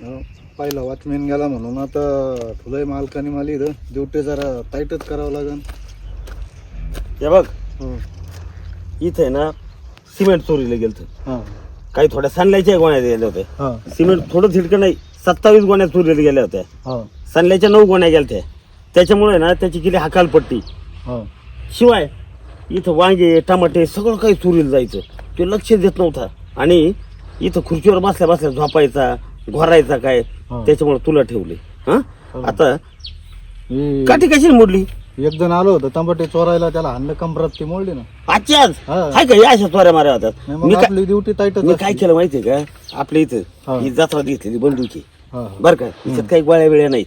पहिला वॉचमॅन गेला म्हणून आता तुलाही मालकाने मला इथं. ड्युटी जरा टाईटच करावं लागेल हे बघ. इथे आहे ना सिमेंट चोरीला गेलं हां. काही थोड्या सनलाईच्या गोण्या गेल्या होत्या. हां. सिमेंट थोडं झिडकं नाही सत्तावीस गोण्या चोरीला गेल्या होत्या. हां. सनलाईच्या नऊ गोण्या गेल्या होत्या. त्याच्यामुळे ना त्याची केली हकालपट्टी हां. शिवाय इथं वांगे टमाटे सगळं काही चोरीला जायचं. तो लक्ष देत नव्हता. आणि इथं खुर्चीवर बसल्या बसल्या झोपायचा घोरायचा काय. त्याच्यामुळे तुला ठेवले. हा? हो. आता काठी कशी मोडली एक जण आलो होतं टमाटे चोरायला त्याला हाणलं कंबरात ती मोडली ना. आजची आज. हाय का? या अशा चोऱ्या माऱ्या होतात. मी काय आपली ड्युटी टाईटच मी काय केलं माहितीये का? आपल्या इथं हा. जत्रा घेतलेली बंदुकी बर का? तिच्यात काही गोळ्या वेळ्या नाहीत.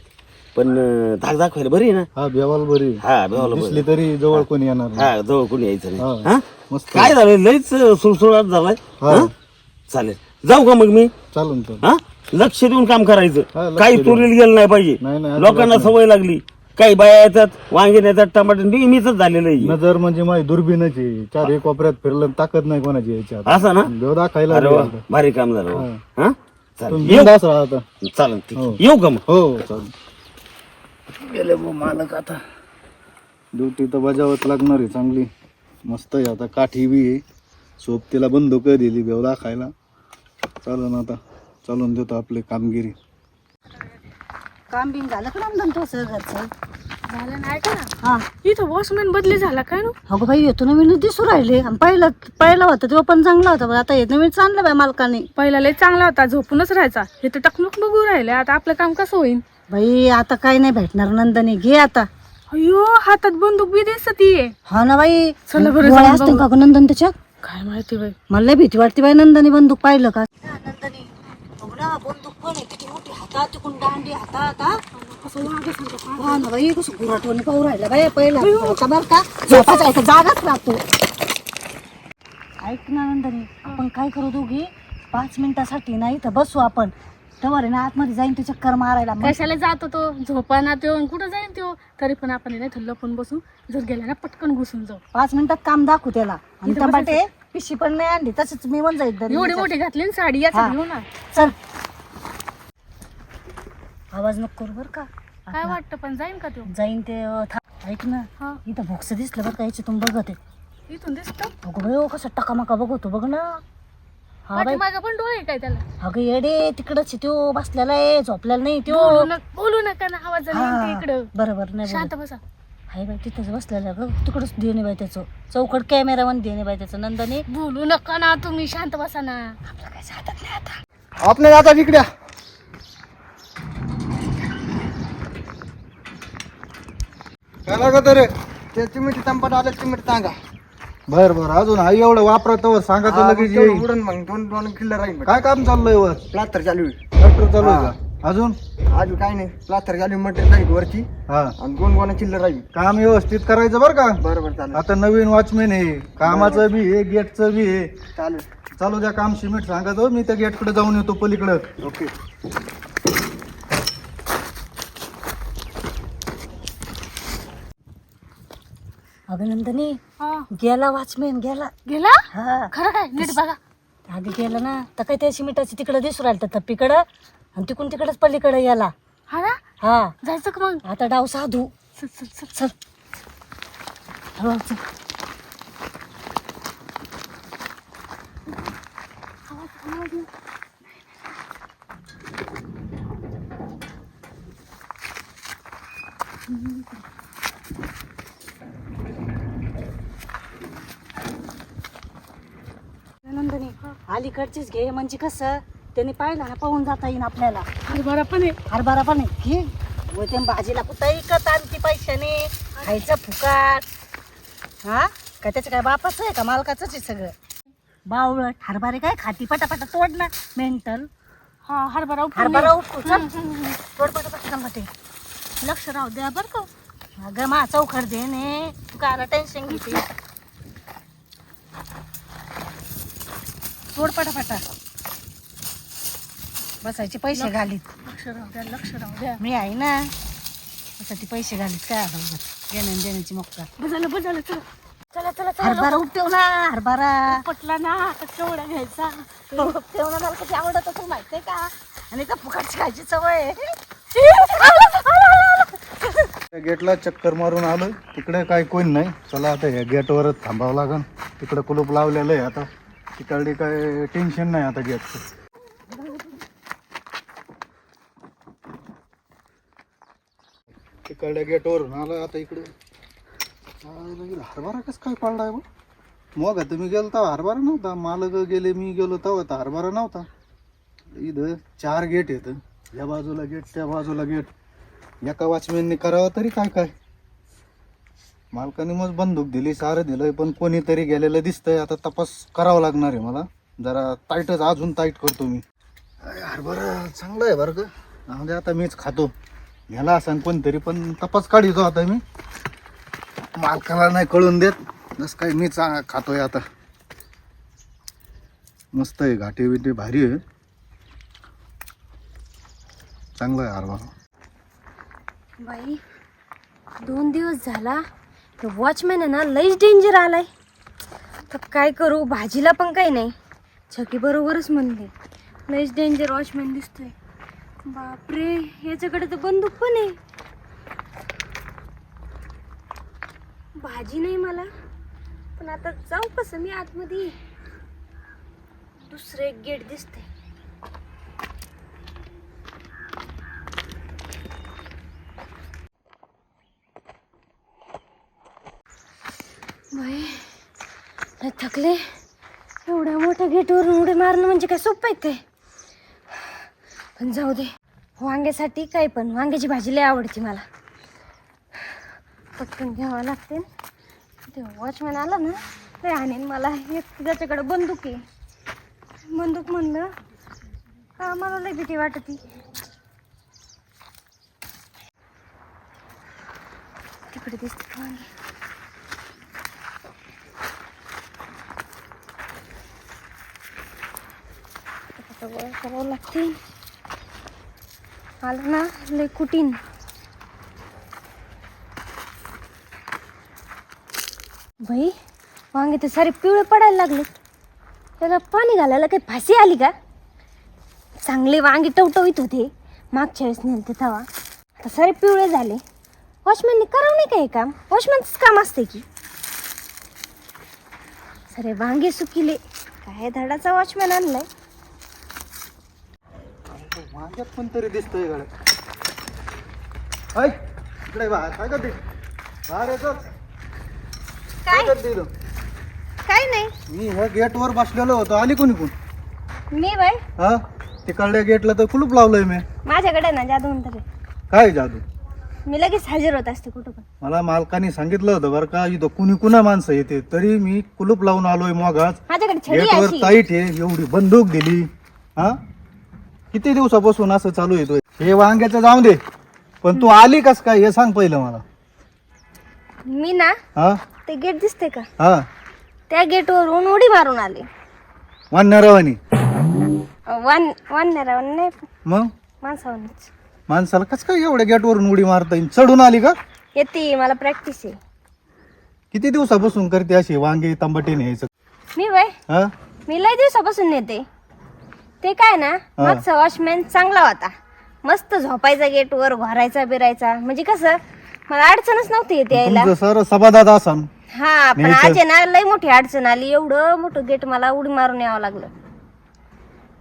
पण अं, धाक दाखवायला बरी आहे ना? हा बेवाल बरी हा बेवाला बरी. दिसली तरी जवळ कोणी येणार नाही. हा जवळ कोणी यायचं नाही. हा. हा? मस्त काय झालं? लयच सुळसुळाट झालाय. हा. हा? चालेल. जाऊ का मग मी? चालून चालून. हा? लक्ष देऊन काम हा, करायचं लक्ष काही देऊन. चोरीला गेलं नाही पाहिजे. नाही, अजिबात लोकांना नाही. सवय लागली. काही बाया येतात वांगे नेतात टमाटे नेहमीच झालेलं आहे. नजर म्हणजे माझी दुर्बीनच चार एक कोपऱ्यात फिरलं ताकद नाही कोणाची याच्यात. असं ना? देव दाखायला अरे वा लागला. भारी काम झालं वा. हा. चालेल. तुम्ही येऊ? बिनधास्त राहा आता. चालेल ठीक आहे. हो. येऊ का मग? हो. चालेल गेले मालक आता. ड्युटी तर बजावत लागणार आहे चांगली. मस्त आहे आता. काठी बी आहे. सोबतीला बंदूक दिली बेव दाखायला. चालन आता. चालून देतो आपली कामगिरी. काम बिम झालं का नंदन तो सर घरचं? झालं नाही का? ना हा. इथं वॉचमॅन बदली झाला काय ना? अगं बाई येतो नवीन दिसू राहिले. आणि पहिला पहिला होता तेव्हा पण चांगला होता. पण आता हे नवीन चांगलं बाई मालकाने. पहिला लय चांगला होता झोपूनच राहायचा. हे तर टकमक बघू राहिले. आता आपलं काम कसं होईल बाई आता काय नाही भेटणार. नंदनी घे आता. अयो हातात बंदूक बी दिसती हा ना बाई. चला बरं गोळ्या जाऊन असतील बघू. का गं नंदन त्याच्यात काय माहिती बाई. मला लय भीती वाटते बाई नंदनी बंदूक पाहिलं का? नंदनी. बंदूक पण आहे किती मोठी हातात तिकडून दांडी हातात हा हा ना बाई कसं गुराटवणी पाहू राहिला बाई पहिला होता बरं का झोपाचा इथं जागाच राहतो ऐक ना नंदनी आपण काय करू दोघी पाच मिनिटासाठी नाही तर बसू आपण तेव्हा रे ना आतमध्ये जाईन ते चक्कर मारायला मग कशाला जातो तो झोपाना तो आणि कुठं जाईल तो तरी पण आपण नाही लपून बसू जर गेला ना पटकन घुसून जाऊ पाच मिनिटात काम दाखवू त्याला आणि इथं टमाटे पिशी पण नाही आणली तसंच मी पण जाईल दरी एवढी मोठी घातली ना साडी याच हा. घेऊ ना चल. आवाज नको करू बर का. काय वाटतं पण जाईन का तो? जाईन ते अं, था- ऐक ना हा. इथं भोक्स दिसलं बरं का याच्यातून बघत आहे. इथून दिसतो? अगं बाई, ओ, कसं टकामका बघतो बघ ना. हा बाई. मागे पण डोळे आहे काय त्याला? अगं येडे तिकडच त्यो बसलेला आहे झोपलेला नाही त्यो. बोलू नका बोलू नका ना आवाज हा, इकडं. बरोबर नाही शांत. बसा. हाय बाई तिथंच बसलेला ग तिकडच देणे बाई त्याचं. चौकट कॅमेरा वन देणे बाई त्याचं. नंदनी बोलू नका ना तुम्ही शांत बसा ना. आपलं काय साधत नाही आता. आपल्या आता तिकड्या काय लागत रे? ते चिमिटी तंपाट आलं चिमिटी सांगा. बर बर अजून आई एवढं वापरत सांगा तर लगेच येईल. उडून मग दोन दोन किल्लर राहील काय काम चाललंय वर? प्लास्टर चालू आहे. ट्रॅक्टर चालू आहे का? अजून? अजून काय नाही. प्लास्टर चालू मटेरियल राहील वरची हा. आणि दोन गोणा चिल्लर राहील काम व्यवस्थित करायचं बरं का? बरोबर चालेल. आता नवीन वॉचमॅन आहे. कामाचं बी आहे गेटचं बी आहे. चालेल. चालू द्या काम सिमेंट सांगत हो. मी त्या गेटकडे जाऊन येतो पलीकडं. ओके. अगं नंदनी हा. गेला वॉचमॅन गेला. गेला? हा. खरं काय? नीट बघा. आधी गेलं ना. तर काय त्या सिमेंटाची तिकडे दिसू राहिलं तर तप्पीकडं? आणि तिकडून तिकडच पलीकडे याला. हा ना? हा. जायचं का मग? आता डाव साधू. चल, चल, चल. चल. हळू चल. नंदनी अलीकडचीच घे म्हणजे कसं? त्यांनी पाहिलं ना पाहून जाता येईन आपल्याला. हरभरा पण आहे. हरभरा पण आहे. घे. व ते भाजीला कुठं इकत आणती पैशाने? खायचं फुकाट. हा? काय त्याचं काय बापाचं आहे का? मालकाचंच आहे सगळं. बावळट हरभरे काय खाती? पटापटा तोड ना मेंटल. हा हरभरा हरभरा ये. उपटू चल. हम्म, हम्म, हम्म. तोड पटापट टमाटे लक्ष राहू द्या बरं का. अगं मा चौखड दे ने. तू काय टेन्शन घेते. तोड पटापटा. बसायचे पैसे घालीत. लक्ष राहू द्या लक्ष राहू द्या. मी आहे ना ती पैसे घालीत. काय आता उगाच घेण्या देण्याची मोक्का बजालं बजालं चला. चला चला चला. हरभरा उपटेव ना हरभरा. पटला ना आता केवढा घ्यायचा? उपटेव ना मला कधी आवडत तू माहितीये का? आणि तर फुकटची खायची सवय आहे. त्या गेटला चक्कर मारून आलो. तिकडे काही कोण नाही. चला आता या गेटवरच थांबावं लागन. तिकडे कुलूप लावलेलं आहे आता. तिकडे काय टेन्शन नाही आता गेटचं. तिकडल्या गेटवरून आलं आता इकडे हरभरा कसं काय पडलाय बा मग तुम्ही गेलो तेव्हा हरभरा नव्हता. मालक गेले मी गेलो तेव्हा तर हरभरा नव्हता. इथं चार गेट येतं या बाजूला गेट त्या बाजूला गेट एका वॉचमॅनने करावं तरी काय काय? मालकाने मग बंदूक दिली सारं दिलंय पण कोणीतरी गेलेलं दिसतंय. आता तपास करावा लागणार आहे मला. जरा ताईटच अजून ताईट करतो मी. हरभरा चांगला आहे बरं का. म्हणजे आता मीच खातो. ह्याला असं कोणतरी पण तपास काढितो आता मी. मालकाला नाही कळून देत. नस काय मी चा खातोय आता. मस्त आहे घाटे बिटे भारी आहे. चांगला आहे हरभरा. बाई दोन दिवस झाला. वॉचमॅन आहे ना लईच डेंजर आलाय. तर काय करू भाजीला पण काही नाही. छकी बरोबरच म्हणते लईच डेंजर वॉचमॅन दिसतोय. बापरे याच्याकडे तर बंदूक पण आहे. भाजी नाही मला. पण आता जाऊ कसं मी आतमध्ये दुसरं एक गेट दिसते थकले एवढ्या मोठ्या गेटवरून उडी मारणं म्हणजे काय सोपं आहे ते पण जाऊ दे. वांग्यासाठी काय पण वांग्याची भाजी लय आवडते मला. पटकन घ्यावं लागते. ते वॉचमॅन आला ना ते आणेन मला. एक त्याच्याकडे बंदूक आहे. बंदूक म्हणलं का मला लय भीती वाटती. तिकडे दिसते वांगे सगळं करावं लागते. आलं ना लय कुटीन. बाई वांगे तर सारे पिवळे पडायला लागले. त्याला पाणी घालायला काही फाशी आली का? चांगले वांगे टवटवीत होते. मागच्या वेळेस नेलते तेव्हा आता सारे पिवळे झाले. वॉचमॅनने करावं नाही काही काम? वॉचमॅनच काम असते की. सारे वांगे सुकिले. काय धडाचा वॉचमॅन आणलाय? वांग्यात पण तरी दिसतोय गड्या. ऐ इकडे बा काय करते? बाहेर येतो काय करते इथं? काय नाही. मी ह्या गेटवर बसलेलो होतो. आली कोणी कोण मी बाय हा? तिकडल्या गेटला तर कुलूप लावलंय मी. माझ्याकडे ना जादू म्हणतात काय जादू? मी लगेच हजर होत असते कुठं पण. मला मालकाने सांगितलं होतं बरं का इथं कुणी कुणा माणसं येते तरी मी कुलूप लावून आलोय मगाच. माझ्याकडे छडी गेटवर अशी. ताईट आहे एवढी बंदूक दिली. हा? किती दिवसापासून असं चालू येतोय हे वांग्याचं जाऊ दे. पण तू आली कस काय? हे सांग पहिलं मला. मी ना हा? ते गेट दिसते का? हा. त्या गेटवरून उडी मारून आले. वानरवानी वन वन नाही. मग? माणसावरच माणसाला कस काय एवढ्या गेटवरून उडी मारता येईल? चढून आली का? येते मला प्रॅक्टिस आहे. किती दिवसापासून करते अशी वांगे तंबाटे न्यायचं? मी बाय हा? मी लय दिवसापासून नेते. ते काय ना मागचा वॉचमॅन चांगला होता. मस्त झोपायचा गेटवर घोरायचा बिरायचा. म्हणजे कसं मला अडचणच नव्हती येते यायला. सर सभादात असन. हा पण आज आहे ना लय मोठी अडचण आली. एवढं मोठं गेट मला उडी मारून यावं लागलं.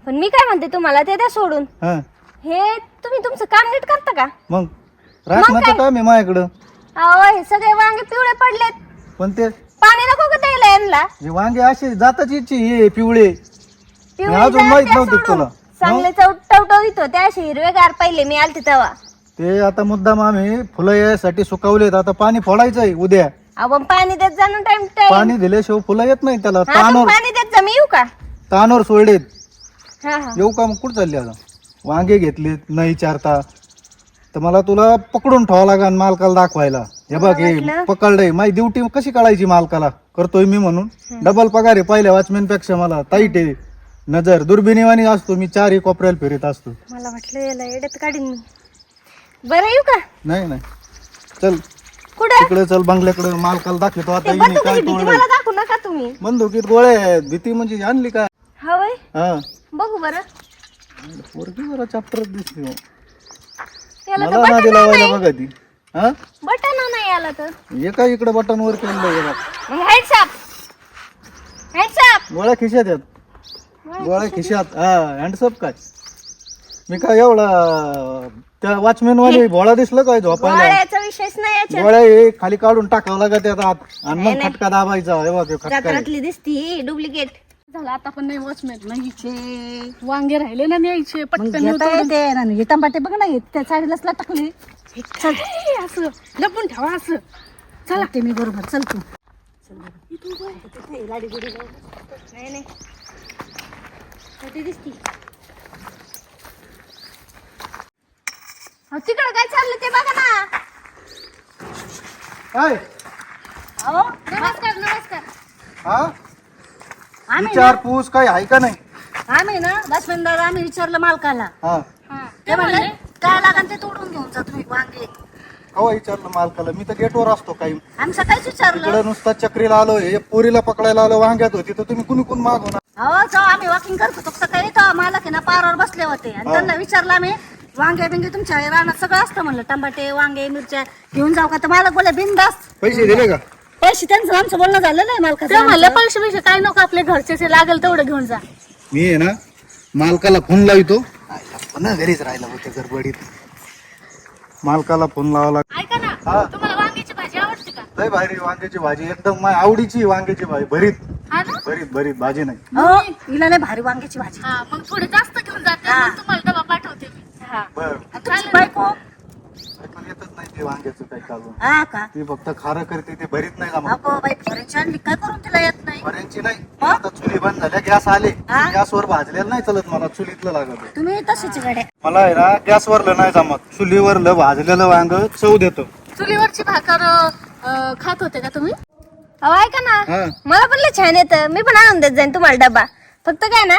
पण मी काय म्हणते तुम्हाला ते द्या सोडून. हा. हे तुम्ही तुमचं काम नीट करता का? मग? राखण्याचं काम आहे माझ्याकडं. अहो हे सगळे वांगे पिवळे पडलेत. पण ते पाणी नको का द्यायला यांना? वांगे असे जाताची इच्छी हे पिवळे. पिवळे अजून जात माहीत द्या नव्हते सोडून. तुला. चांगले असे हिरवेगार पहिले मी आलते तेव्हा. ते आता मुद्दाम आम्ही फुलं यासाठी सुकवलेत आता पाणी फोडायचंय उद्या. आपण पाणी देत जा ना टाइम टाइम पाणी दिल्याशिवाय फुलं येत नाही त्याला तानवर. पाणी देत जा मी येऊ का? तानवर सोडलेत. हा हा. येऊ का मग? कुठं चालली आता? वांगे घेतलेत नाही चारता. तर मला तुला पकडून ठेवावं लागेल मालकाला दाखवायला. हे बघ हे. पकडलंय. माझी ड्युटी कशी काढायची मालकाला? करतोय मी म्हणून. डबल पगार आहे पहिल्या वॉचमॅनपेक्षा मला. ताईट आहे नजर दुर्बिणीवाणी असतो मी चारही कोपऱ्याला फिरत असतो. मला वाटलं याला येड्यात काढीन मी. बरं येऊ का? नाही नाही. चल. कुठं? तिकडे चल बंगल्याकडे मालकाला दाखवतो. आता ते हिने काय बंदुकीची भीती मला दाखवू नका तुम्ही. बंदुकीत गोळे आहेत. भीती म्हणजे आणली का? हा वय? हा. बघू बरं. पोरगी जरा चॅप्टर दिसली हो. याला तर मला नादी बटन लावायला बघा ती. हा? बटन नाही आला तर. एका इकडे बटन वर मग हँड्सअप गोळ्या खिशात आहेत. गोळ्या खिशात? हा हँडसअप काय? मी काय एवढा त्या वॉचमॅन वाले भोळा दिसलं काय झोपायला? गोळ्याचा विषयच नाही याच्यात. गोळ्या हे खाली काढून टाकावं लागत त्यात आत. आणि मग खटका दाबायचा. हे बघ हे खटका आहे. जत्रातली दिसती डुप्लिकेट झालं आता पण नाही वॉचमॅन नाही वांगे राहिले ना न्यायचे मग पटकन घेता येते. ना हे टमाटे बघ ना हे त्या साडीलाच लटकले. चल ए, असं. लपून ठेवा असं. चला ते मी बरोबर चल तू नाही नाही. छोटी दिसती. तिकडं काय चाललं ते बघा ना. काय? अहो नमस्कार नमस्कार. हा? आम्ही विचारपूस काय आहे का नाही? आम्ही ना लक्ष्मण दादा आम्ही विचारलं मालकाला. हा. ते म्हणले काय लागन ते तोडून घेऊन जा तुम्ही वांगे. कवा विचारलं मालकाला? मी तर गेटवर असतो काही. आम्ही सकाळीच विचारलं. इकडे नुसता चक्रीला आलो हे पोरीला पकडायला आलो वांग्यात होती. तर तुम्ही कुणी कुणी मागवणार? हो जाऊ आम्ही वॉकिंग करत होतो. सकाळी तर मालक आहे ना पारावर बसले होते. आणि त्यांना विचारलं आम्ही वांगे बिंगे तुमच्या रानात सगळं असतं म्हणलं. टमाटे वांगे मिरच्या घेऊन जाऊ का? तर मालक बोले बिंदास. पैसे दिले का? पैसे त्यांचं आमचं बोलणं झालं नाही ते मालकाचं म्हणलं पैसे पैसे काय नको आपले घरचे जे लागेल तेवढं घेऊन जा. मी आहे ना मालकाला फोन लावतो. पुन्हा घरीच राहिला होते गडबडीत. मालकाला फोन लावला ऐका ना हा? तुम्हाला वांग्याची भाजी आवडते का? लय भारी वांग्याची भाजी एकदम माझ्या आवडीची वांग्याची भाजी भरीत. हा ना? भरीत भरीत भाजी नाही. हो हिला लय भारी वांग्याची भाजी. हा मग थोडे जास्त घेऊन जाते मग तुम्हाला डबा पाठवते मी. हा. बर. आणि तुमची बायको. ते वांग्याचं काही हा का? ती फक्त खारं करते ते भरीत नाही का मग? अगो बाई फॉरेनची आणली काय करून तिला येत नाही? पर्यंतची नाही. आता चुली बंद झाल्या गॅस आले. हा? गॅसवर भाजलेलं नाही चलत मला चुलीतलं लागत तुम्ही तशीच गड्या. मला आहे ना गॅसवरलं नाही जमत. चुलीवरलं भाजलेलं वांग चव देतं. चुलीवरची भाकर अं, खात होते का तुम्ही? अहो ऐका ना. हा. मला पण लय छान येतं. मी पण आणून देत जाईन तुम्हाला डबा. फक्त काय ना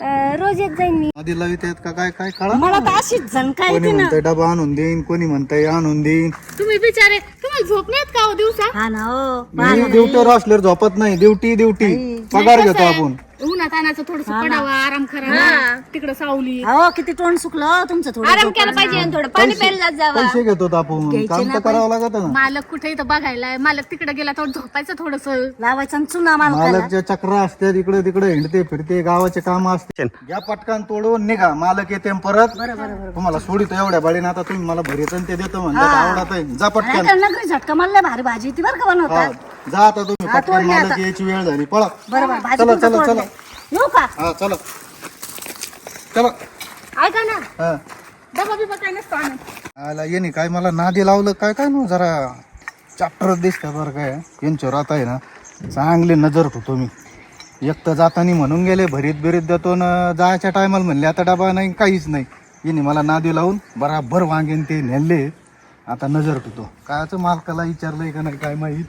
अं, रोज येत जाईन मी. आधी लावित आहेत का? काय काय कळा मला तर अशीच झणका कोणी येते ना. म्हणतंय डबा आणून देईन कोणी म्हणतंय आणून देईन. तुम्ही बिचारे तुम्हाला झोप नाहीत का हो दिवसा? हा ना हो. मी ड्युटीवर असल्यावर झोपत नाही. Duty duty. पगार घेतो आपण. उन्हात आणायचं थोडस पडावा आराम करा. तिकडे सावली हो किती तोंड सुकलं हो तुमचं थोडं आराम केला पाहिजे आणि थोडं पाणी प्यायला जात जावा. पैसे घेतो आपण. काम तर करावं लागत ना. मालक कुठे इथं बघायला मालक तिकडे गेला तर झोपायचं थोडस. लावायचं आणि चुना मालकाला मालकच्या चक्र असते तिकडे तिकडे हिंडते फिरते गावाचे काम असते. घ्या पटकान तोडून निघा. मालक येते आणि परत. तुम्हाला सोडितो एवढ्या बाळीनं. आता तुम्ही मला भरीत आणि ते देतो म्हणतात आवडत आहे जा पटकन. नगरी झटका मला लय भारी भाजी ती बरं का हा, बनवतात जा आता तुम्ही पटकन मालक यायची वेळ झाली पळा. बरोबर भाजी चला तुमचं चला तोडलंय. चला. येऊ का? हा चला. चला. ऐका ना. हा. डबा बिबा काय नसतो आणत आला येणे काय मला नादी लावलं काय काय ना जरा चॅप्टर दिसतं बरं काय. यांच्यावर आता आहे ना चांगले नजर होतो मी एक तर जातानी म्हणून गेले भरीत बिरीत देतो ना जायच्या टायमाला म्हणले आता डबा नाही काहीच नाही. येणे मला नादी लावून बराबर वांगेन ते नेले. आता नजर होतो. कायचं मालकाला विचारलंय का नाही काय माहीत.